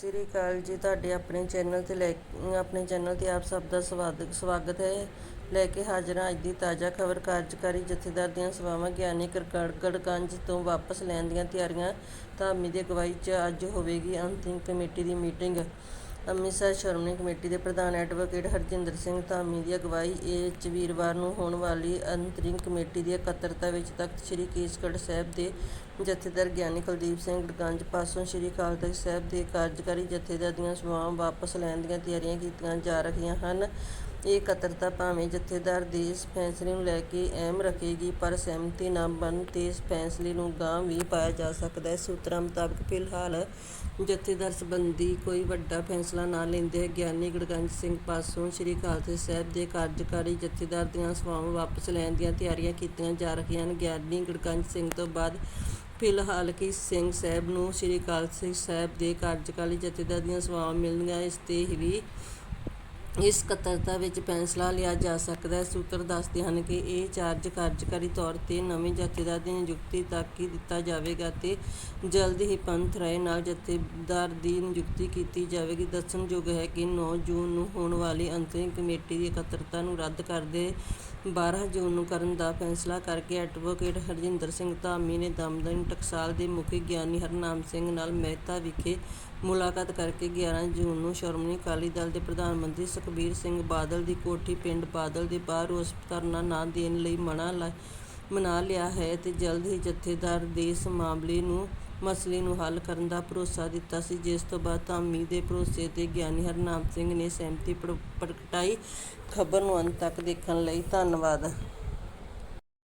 ਸ੍ਰੀ ਅਕਾਲ ਜੀ, ਤੁਹਾਡੇ ਆਪਣੇ ਚੈਨਲ ਤੇ ਲੈ ਆਪਣੇ ਚੈਨਲ ਤੇ ਆਪ ਸਭ ਦਾ ਸਵਾਗਤ ਸਵਾਗਤ ਹੈ। ਲੈ ਕੇ ਹਾਜ਼ਰ ਹਾਂ ਅੱਜ ਦੀ ਤਾਜ਼ਾ ਖਬਰ। ਕਾਰਜਕਾਰੀ ਜਥੇਦਾਰ ਦੀਆਂ ਸੇਵਾਵਾਂ ਗਿਆਨੀ ਕਰਕੜਗੰਜ ਤੋਂ ਵਾਪਸ ਲੈਣ ਦੀਆਂ ਤਿਆਰੀਆਂ। ਧਾਮੀ ਦੀ ਅਗਵਾਈ 'ਚ ਅੱਜ ਹੋਵੇਗੀ ਅੰਤਿਮ ਕਮੇਟੀ ਦੀ ਮੀਟਿੰਗ। ਅੰਮ੍ਰਿਤਸਰ ਸ਼੍ਰੋਮਣੀ ਕਮੇਟੀ ਦੇ ਪ੍ਰਧਾਨ ਐਡਵੋਕੇਟ ਹਰਜਿੰਦਰ ਸਿੰਘ ਧਾਮੀ ਦੀ ਅਗਵਾਈ ਇਹ ਵੀਰਵਾਰ ਨੂੰ ਹੋਣ ਵਾਲੀ ਅੰਤਰਿਮ ਕਮੇਟੀ ਦੀ ਇਕੱਤਰਤਾ ਵਿੱਚ ਤਖਤ ਸ੍ਰੀ ਕੇਸਗੜ੍ਹ ਸਾਹਿਬ ਦੇ ਜਥੇਦਾਰ ਗਿਆਨੀ ਕੁਲਦੀਪ ਸਿੰਘ ਗੰਜ ਪਾਸੋਂ ਸ੍ਰੀ ਅਕਾਲ ਤਖਤ ਸਾਹਿਬ ਦੇ ਕਾਰਜਕਾਰੀ ਜਥੇਦਾਰ ਦੀਆਂ ਸੇਵਾਵਾਂ ਵਾਪਸ ਲੈਣ ਦੀਆਂ ਤਿਆਰੀਆਂ ਕੀਤੀਆਂ ਜਾ ਰਹੀਆਂ ਹਨ। ਇਕੱਤਰਤਾ ਭਾਵੇਂ ਜਥੇਦਾਰ ਦੇ ਇਸ ਫੈਸਲੇ ਨੂੰ ਲੈ ਕੇ ਅਹਿਮ ਰੱਖੇਗੀ, ਪਰ ਸਹਿਮਤੀ ਨਾ ਬਣਨ ਤੇ ਇਸ ਫੈਸਲੇ ਨੂੰ ਗਾਂਹ ਵੀ ਪਾਇਆ ਜਾ ਸਕਦਾ ਹੈ। ਸੂਤਰਾਂ ਮੁਤਾਬਕ ਫਿਲਹਾਲ ਜਥੇਦਾਰ ਸੰਬੰਧੀ ਕੋਈ ਵੱਡਾ ਫੈਸਲਾ ਨਾ ਲੈਂਦੇ ਹੋਏ ਗਿਆਨੀ ਗੜਗੰਜ ਸਿੰਘ ਪਾਸੋਂ ਸ੍ਰੀ ਅਕਾਲ ਸਾਹਿਬ ਦੇ ਕਾਰਜਕਾਰੀ ਜਥੇਦਾਰ ਦੀਆਂ ਸੇਵਾਵਾਂ ਵਾਪਸ ਲੈਣ ਦੀਆਂ ਤਿਆਰੀਆਂ ਕੀਤੀਆਂ ਜਾ ਰਹੀਆਂ ਹਨ। ਗਿਆਨੀ ਗੜਗੰਜ ਸਿੰਘ ਤੋਂ ਬਾਅਦ ਫਿਲਹਾਲ ਕੀ ਸਿੰਘ ਸਾਹਿਬ ਨੂੰ ਸ੍ਰੀ ਅਕਾਲ ਤਖਤ ਸਾਹਿਬ ਦੇ ਕਾਰਜਕਾਰੀ ਜਥੇਦਾਰ ਦੀਆਂ ਸੇਵਾਵਾਂ ਮਿਲਣਗੀਆਂ, ਇਸ ਤੇ ਵੀ ਇਸ ਇਕੱਤਰਤਾ ਵਿੱਚ ਫੈਸਲਾ ਲਿਆ ਜਾ ਸਕਦਾ ਹੈ। ਸੂਤਰ ਦੱਸਦੇ ਹਨ ਕਿ ਇਹ ਚਾਰਜ ਕਾਰਜਕਾਰੀ ਤੌਰ ਤੇ ਨਵੇਂ ਜਥੇਦਾਰ ਦੀ ਨਿਯੁਕਤੀ ਤੱਕ ਹੀ ਦਿੱਤਾ ਜਾਵੇਗਾ ਅਤੇ ਜਲਦ ਹੀ ਪੰਥ ਰਾਏ ਨਾਲ ਜਥੇਦਾਰ ਦੀ ਨਿਯੁਕਤੀ ਕੀਤੀ ਜਾਵੇਗੀ। ਦੱਸਣਯੋਗ ਹੈ ਕਿ 9 ਜੂਨ ਨੂੰ ਹੋਣ ਵਾਲੀ ਅੰਤਰਿਮ ਕਮੇਟੀ ਦੀ ਇਕੱਤਰਤਾ ਨੂੰ ਰੱਦ ਕਰਦੇ 12 ਜੂਨ ਨੂੰ ਕਰਨ ਦਾ ਫੈਸਲਾ ਕਰਕੇ ਐਡਵੋਕੇਟ ਹਰਜਿੰਦਰ ਸਿੰਘ ਧਾਮੀ ਨੇ ਦਮਦਮੀ ਟਕਸਾਲ ਦੇ ਮੁਖੀ ਗਿਆਨੀ ਹਰਨਾਮ ਸਿੰਘ ਨਾਲ ਮਹਿਤਾ ਵਿਖੇ ਮੁਲਾਕਾਤ ਕਰਕੇ 11 ਜੂਨ ਨੂੰ ਸ਼੍ਰੋਮਣੀ ਅਕਾਲੀ ਦਲ ਦੇ ਪ੍ਰਧਾਨ ਮੰਤਰੀ ਸੁਖਬੀਰ ਸਿੰਘ ਬਾਦਲ ਦੀ ਕੋਠੀ ਪਿੰਡ ਬਾਦਲ ਦੇ ਬਾਹਰ ਰੋਸ ਧਰਨਾ ਨਾ ਦੇਣ ਲਈ ਮਨਾ ਲਾ- ਮਨਾ ਲਿਆ ਹੈ ਤੇ ਜਲਦ ਹੀ ਜਥੇਦਾਰ ਦੇ ਇਸ ਮਾਮਲੇ ਨੂੰ, ਮਸਲੇ ਨੂੰ ਹੱਲ ਕਰਨ ਦਾ ਭਰੋਸਾ ਦਿੱਤਾ ਸੀ, ਜਿਸ ਤੋਂ ਬਾਅਦ ਧਾਮੀ ਦੇ ਭਰੋਸੇ ਤੇ ਗਿਆਨੀ ਹਰਨਾਮ ਸਿੰਘ ਨੇ ਸਹਿਮਤੀ ਪ੍ਰ- ਪ੍ਰਗਟਾਈ, ਖਬਰ ਨੂੰ ਅੰਤ ਤੱਕ ਦੇਖਣ ਲਈ ਧੰਨਵਾਦ।